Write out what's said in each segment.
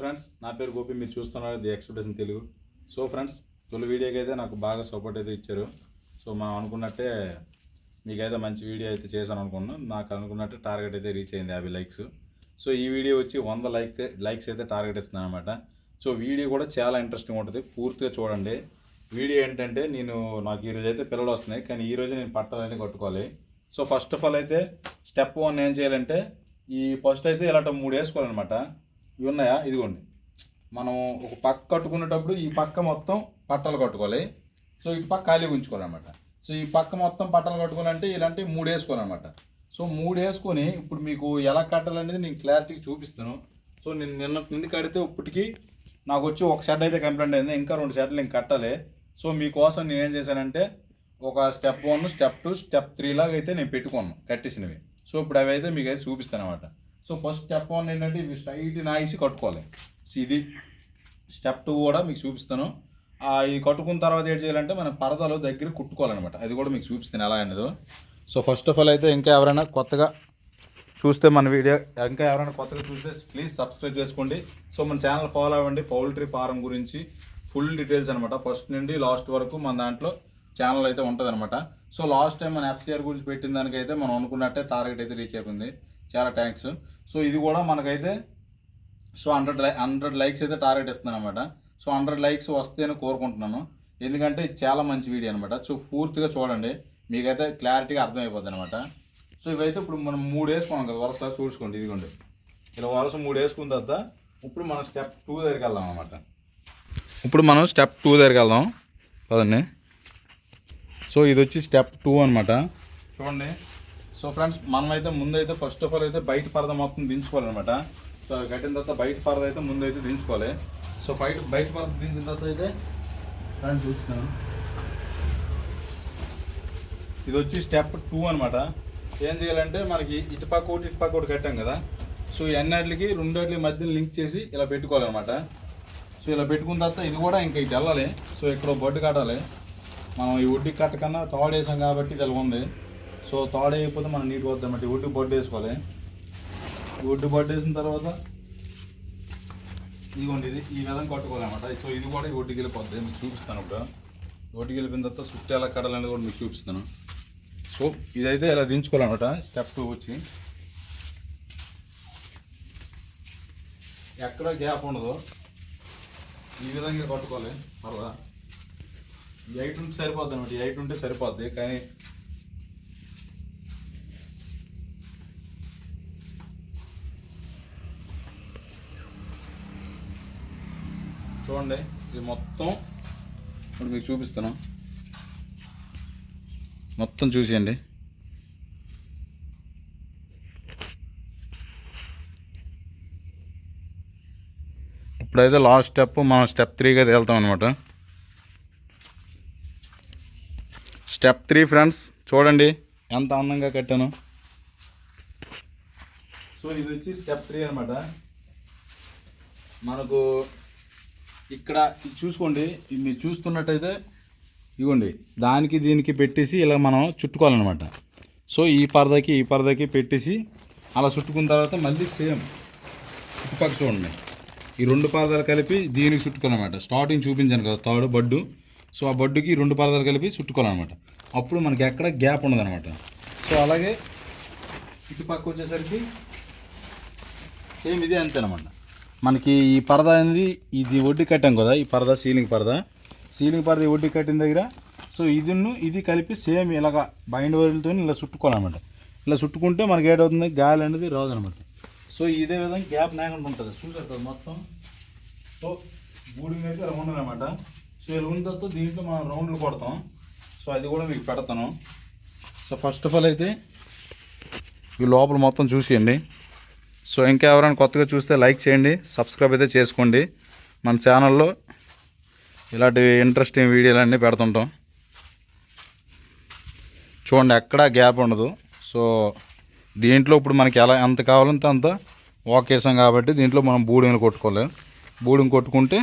Friends నా పేరు గోపి మీరు చూస్తున్నారు the expression Telugu. So friends తొలి వీడియోకి అయితే నాకు బాగా సపోర్ట్ అయితే ఇచ్చారు. సో మనం అనుకున్నట్టే మీకైతే మంచి వీడియో అయితే చేశాను అనుకున్నాను నాకు అనుకున్నట్టే టార్గెట్ అయితే రీచ్ అయింది యాభై లైక్స్ సో ఈ వీడియో వచ్చి వంద లైక్ లైక్స్ అయితే టార్గెట్ ఇస్తున్నాను అనమాట సో వీడియో కూడా చాలా ఇంట్రెస్టింగ్ ఉంటుంది. పూర్తిగా చూడండి. వీడియో ఏంటంటే నేను నాకు ఈరోజు అయితే పిల్లలు వస్తున్నాయి. కానీ ఈరోజు నేను పట్టాలని కట్టుకోవాలి. సో ఫస్ట్ ఆఫ్ ఆల్ అయితే స్టెప్ వన్ ఏం చేయాలంటే ఈ ఫస్ట్ అయితే ఇలాంటి మూడు వేసుకోవాలన్నమాట. ఇవి ఉన్నాయా? ఇదిగోండి. మనం ఒక పక్క కట్టుకునేటప్పుడు ఈ పక్క మొత్తం పట్టలు కట్టుకోవాలి. సో ఇటు పక్క ఖాళీ ఉంచుకోవాలన్నమాట. సో ఈ పక్క మొత్తం పట్టలు కట్టుకోవాలంటే ఇలాంటి మూడు వేసుకోవాలన్నమాట. సో మూడు వేసుకొని ఇప్పుడు మీకు ఎలా కట్టాలనేది నేను క్లారిటీగా చూపిస్తాను. సో నేను నిన్న నుండి కడితే ఇప్పటికి నాకు వచ్చి ఒక సెట్ అయితే కంప్లైంట్ అయింది. ఇంకా రెండు షెడ్లు నేను కట్టాలి. సో మీకోసం నేను ఏం చేశానంటే ఒక step one step two step three లాగా అయితే నేను పెట్టుకున్నాను కట్టేసినవి. సో ఇప్పుడు అవి అయితే మీకు అయితే చూపిస్తాను అనమాట సో ఫస్ట్ స్టెప్ వన్ ఏంటంటే ఇవి స్ట్రైట్ నాయిసి కట్టుకోవాలి. సో ఇది స్టెప్ టూ కూడా మీకు చూపిస్తాను. ఇది కట్టుకున్న తర్వాత ఏం చేయాలంటే మనం పరదలో దగ్గర కుట్టుకోవాలన్నమాట. అది కూడా మీకు చూపిస్తాను ఎలా అనేది. సో ఫస్ట్ ఆఫ్ ఆల్ అయితే ఇంకా ఎవరైనా కొత్తగా చూస్తే మన వీడియో ఇంకా ఎవరైనా కొత్తగా చూస్తే ప్లీజ్ సబ్స్క్రైబ్ చేసుకోండి. సో మన ఛానల్ ఫాలో అవ్వండి. పౌల్ట్రీ ఫారం గురించి ఫుల్ డీటెయిల్స్ అనమాట ఫస్ట్ నుండి లాస్ట్ వరకు మన దాంట్లో ఛానల్ అయితే ఉంటుంది అనమాట సో లాస్ట్ టైం మన ఎఫ్సిఆర్ గురించి పెట్టిన దానికైతే మనం అనుకున్నట్టే టార్గెట్ అయితే రీచ్ అయిపోయింది. చాలా థ్యాంక్స్ సో ఇది కూడా మనకైతే సో హండ్రెడ్ లై హండ్రెడ్ లైక్స్ అయితే టార్గెట్ ఇస్తున్నాను అనమాట సో హండ్రెడ్ లైక్స్ వస్తేనే కోరుకుంటున్నాను. ఎందుకంటే ఇది చాలా మంచి వీడియో అనమాట సో పూర్తిగా చూడండి. మీకైతే క్లారిటీగా అర్థమైపోద్ది అనమాట సో ఇవైతే ఇప్పుడు మనం మూడు వేసుకున్నాం కదా వరుస చూసుకోండి ఇదిగోండి. ఇలా వరుస మూడు వేసుకున్న తర్వాత ఇప్పుడు మనం స్టెప్ టూ దగ్గరికి వెళ్దాం అనమాట ఇప్పుడు మనం స్టెప్ టూ దగ్గరికి వెళ్దాం. కదండి సో ఇది వచ్చి స్టెప్ టూ అనమాట చూడండి. సో ఫ్రెండ్స్ మనమైతే ముందైతే ఫస్ట్ ఆఫ్ ఆల్ అయితే బయట పరద మొత్తం దించుకోవాలన్నమాట. సో కట్టిన తర్వాత బయట పరద అయితే ముందైతే దించుకోవాలి. సో బయట బయట పరద దించిన తర్వాత అయితే ఫ్రెండ్స్ చూస్తున్నాను ఇది వచ్చి స్టెప్ టూ అనమాట ఏం చేయాలంటే మనకి ఇటుపక్క ఒకటి ఇటుపక్క ఒకటి కట్టాం కదా. సో ఈ అన్నిటికి రెండింటికి మధ్యన లింక్ చేసి ఇలా పెట్టుకోవాలన్నమాట. సో ఇలా పెట్టుకున్న తర్వాత ఇది కూడా ఇంకా ఇటు వెళ్ళాలి. సో ఇక్కడ బొడ్డు కట్టాలి. మనం ఈ ఒడ్డు కట్టకన్నా కన్నా వేసాం కాబట్టి ఇది ఉంది? సో తాడు అయిపోతే మనం నీట్గా వద్దామంటే అంటే ఒడ్డు బొడ్డు వేసుకోవాలి. ఒడ్డు బొడ్డు వేసిన తర్వాత ఇదిగోండి ఇది ఈ విధంగా కట్టుకోవాలన్నమాట. సో ఇది కూడా ఈ ఒడ్డుకి వెళ్ళిపోద్ది మీకు చూపిస్తాను ఇప్పుడు. ఒడ్డుకి వెళ్ళిపోయిన తర్వాత చుట్టూ ఎలా కట్టాలనేది కూడా మీకు చూపిస్తాను. సో ఇదైతే ఇలా దించుకోవాలన్నమాట స్టెప్ టూ వచ్చి. ఎక్కడ గ్యాప్ ఉండదు. ఈ విధంగా కట్టుకోవాలి పర్లా ఎయిట్ ఉంటే సరిపోద్ది అనమాట ఈ ఎయిట్ ఉంటే సరిపోద్ది కానీ చూడండి ఇది మొత్తం ఇప్పుడు మీకు చూపిస్తాను మొత్తం చూసేయండి. ఇప్పుడైతే లాస్ట్ స్టెప్ మనం స్టెప్ త్రీకి అయితే వెళ్తాం అనమాట స్టెప్ త్రీ ఫ్రెండ్స్ చూడండి ఎంత అందంగా కట్టాను. సో ఇది వచ్చి స్టెప్ త్రీ అనమాట మనకు ఇక్కడ ఇది చూసుకోండి. ఇది మీరు చూస్తున్నట్టయితే ఇవ్వండి దానికి దీనికి పెట్టేసి ఇలా మనం చుట్టుకోవాలన్నమాట. సో ఈ పరదకి ఈ పరదకి పెట్టేసి అలా చుట్టుకున్న తర్వాత మళ్ళీ సేమ్ చుట్టుపక్క చూడండి. ఈ రెండు పరదాలు కలిపి దీనికి చుట్టుకోవాలన్నమాట. స్టార్టింగ్ చూపించాను కదా థర్డ్ బడ్డు. సో ఆ బడ్డుకి రెండు పరదాలు కలిపి చుట్టుకోవాలన్నమాట. అప్పుడు మనకి ఎక్కడ గ్యాప్ ఉండదన్నమాట. సో అలాగే ఇటుపక్క వచ్చేసరికి సేమ్ ఇదే అంతేనమాట మనకి ఈ పరద అనేది ఇది వడ్డీ కట్టాం కదా ఈ పరద సీలింగ్ పరద. సీలింగ్ పరద వడ్డీ కట్టిన దగ్గర. సో ఇదిను ఇది కలిపి సేమ్ ఇలాగా బైండ్ వైర్లతో ఇలా చుట్టుకోవాలన్నమాట. ఇలా చుట్టుకుంటే మనకి ఏటవుతుంది? గాలి అనేది రాదనమాట సో ఇదే విధంగా గ్యాప్ లేకుండా ఉంటుంది. చూసారు కదా మొత్తం? సో బూడి మీద ఇలా ఉండదన్నమాట సో ఇలా ఉన్న తర్వాత దీంట్లో మనం రౌండ్లు కొడతాం. సో అది కూడా మీకు పెడతాను. సో ఫస్ట్ ఆఫ్ ఆల్ అయితే ఈ లోపల మొత్తం చూసేయండి. సో ఇంకా ఎవరైనా కొత్తగా చూస్తే లైక్ చేయండి సబ్స్క్రైబ్ అయితే చేసుకోండి. మన ఛానల్లో ఇలాంటి ఇంట్రెస్టింగ్ వీడియోలు అన్నీ పెడుతుంటాం. చూడండి ఎక్కడా గ్యాప్ ఉండదు. సో దీంట్లో ఇప్పుడు మనకి ఎలా ఎంత కావాలంటే అంత ఓకేసాం కాబట్టి దీంట్లో మనం బూడింగ్లు కొట్టుకోవాలి బూడింగ్ కొట్టుకుంటే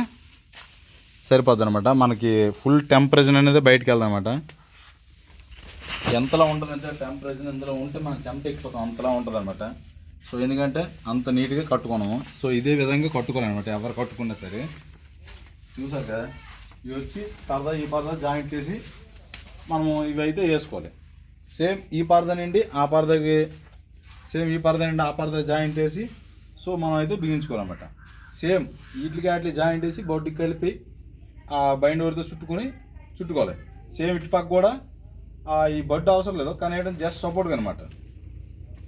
సరిపోద్ది అనమాట మనకి ఫుల్ టెంపరేచర్ అనేది బయటకు వెళ్దాం అనమాట ఎంతలా ఉంటుందంటే టెంపరేచర్ ఇందులో ఉంటే మనం చెమట ఎక్కిపోతాం. అంతలా ఉంటుంది అనమాట సో ఎందుకంటే అంత నీట్గా కట్టుకున్నాము. సో ఇదే విధంగా కట్టుకోవాలన్నమాట ఎవరు కట్టుకున్నా సరే. చూసారు కదా ఇవి వచ్చి పరదా ఈ పరదా జాయింట్ చేసి మనము ఇవి అయితే వేసుకోవాలి. సేమ్ ఈ పరదా నుండి ఆ పరదకి సేమ్ ఈ పరదా నుండి ఆ పరద జాయింట్ వేసి సో మనం అయితే బిగించుకోవాలన్నమాట. సేమ్ వీటికి వాటికి జాయింట్ వేసి బొడ్డుకి కలిపి ఆ బైండ్ వరతో చుట్టుకొని చుట్టుకోవాలి. సేమ్ ఇటు పక్క కూడా ఆ ఈ బొడ్డు అవసరం లేదు కానీ జస్ట్ సపోర్ట్గా అనమాట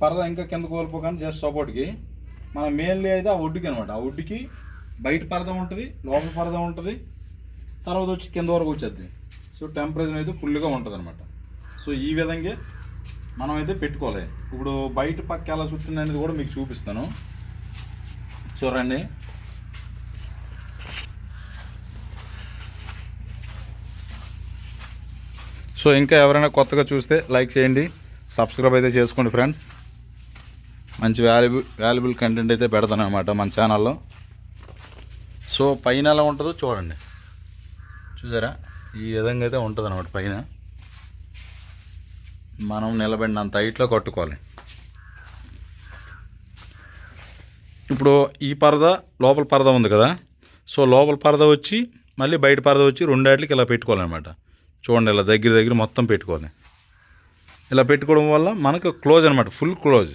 పరద ఇంకా కింద కోల్పోగానే జస్ట్ సపోర్ట్కి మన మెయిన్లీ అయితే ఆ ఒడ్డుకి అనమాట ఆ ఒడ్డుకి బయట పరద ఉంటుంది లోపల పరద ఉంటుంది తర్వాత వచ్చి కింద వరకు వచ్చేది. సో టెంపరేచర్ అయితే ఫుల్గా ఉంటుంది అనమాట సో ఈ విధంగా మనం అయితే పెట్టుకోవాలి. ఇప్పుడు బయట పక్క ఎలా చుట్టింది అనేది కూడా మీకు చూపిస్తాను. చూడండి. సో ఇంకా ఎవరైనా కొత్తగా చూస్తే లైక్ చేయండి. సబ్స్క్రైబ్ అయితే చేసుకోండి ఫ్రెండ్స్ మంచి వాల్యుబుల్ వాల్యుబుల్ కంటెంట్ అయితే పెడతాను అనమాట మన ఛానల్లో సో పైన ఎలా ఉంటుందో చూడండి. చూసారా? ఈ విధంగా అయితే ఉంటుంది అనమాట పైన. మనం నిలబడినంత హైట్లో కట్టుకోవాలి. ఇప్పుడు ఈ పరద లోపల పరద ఉంది కదా? సో లోపల పరద వచ్చి మళ్ళీ బయట పరద వచ్చి రెండాట్లకి ఇలా పెట్టుకోవాలన్నమాట. చూడండి ఇలా దగ్గర దగ్గర మొత్తం పెట్టుకోవాలి. ఇలా పెట్టుకోవడం వల్ల మనకు క్లోజ్ అనమాట ఫుల్ క్లోజ్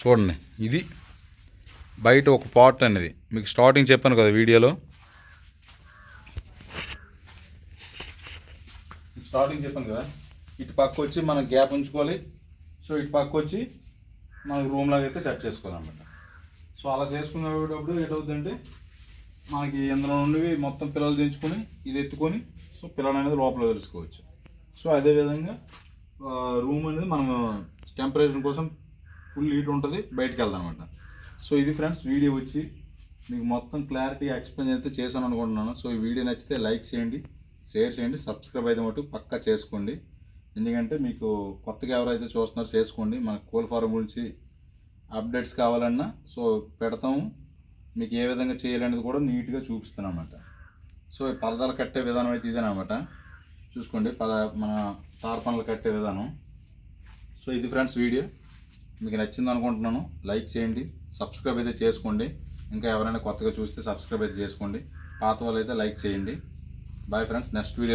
చూడండి ఇది బయట ఒక పాట్ అనేది. మీకు స్టార్టింగ్ చెప్పాను కదా వీడియోలో. స్టార్టింగ్ చెప్పాను కదా. ఇటు పక్క వచ్చి మనం గ్యాప్ ఉంచుకోవాలి. సో ఇటు పక్క వచ్చి మనకు రూమ్ లాగా అయితే సెట్ చేసుకోవాలన్నమాట. సో అలా చేసుకునేటప్పుడు ఏటవుతుందంటే మనకి ఇందులో నుండి మొత్తం పిల్లలు దించుకొని ఇది ఎత్తుకొని సో పిల్లలు అనేది లోపల తెలుసుకోవచ్చు సో అదేవిధంగా రూమ్ అనేది మనం టెంపరేచర్ కోసం ఫుల్ హీట్ ఉంటుంది బయటకు వెళ్దాం అనమాట సో ఇది ఫ్రెండ్స్ వీడియో వచ్చి మీకు మొత్తం క్లారిటీ ఎక్స్ప్లెయిన్ అయితే చేశాను అనుకుంటున్నాను. సో ఈ వీడియో నచ్చితే లైక్ చేయండి షేర్ చేయండి సబ్స్క్రైబ్ అయితే మటు పక్కా చేసుకోండి. ఎందుకంటే మీకు కొత్తగా ఎవరైతే చూస్తున్నారో చేసుకోండి. మన కోల్ ఫారం గురించి అప్డేట్స్ కావాలన్నా సో పెడతాము. మీకు ఏ విధంగా చేయాలనేది కూడా నీట్గా చూపిస్తాను అనమాట సో ఈ పరదాలు కట్టే విధానం అయితే ఇదేనమాట చూసుకోండి పద మన తార్పణలు కట్టే విధానం. సో ఇది ఫ్రెండ్స్ వీడియో. మీకు నచ్చింది అనుకుంటున్నాను లైక్ చేయండి సబ్స్క్రైబ్ అయితే చేసుకోండి. ఇంకా ఎవరైనా కొత్తగా చూస్తే సబ్స్క్రైబ్ అయితే చేసుకోండి. పాత వాళ్ళు అయితే లైక్ చేయండి. Bye friends next video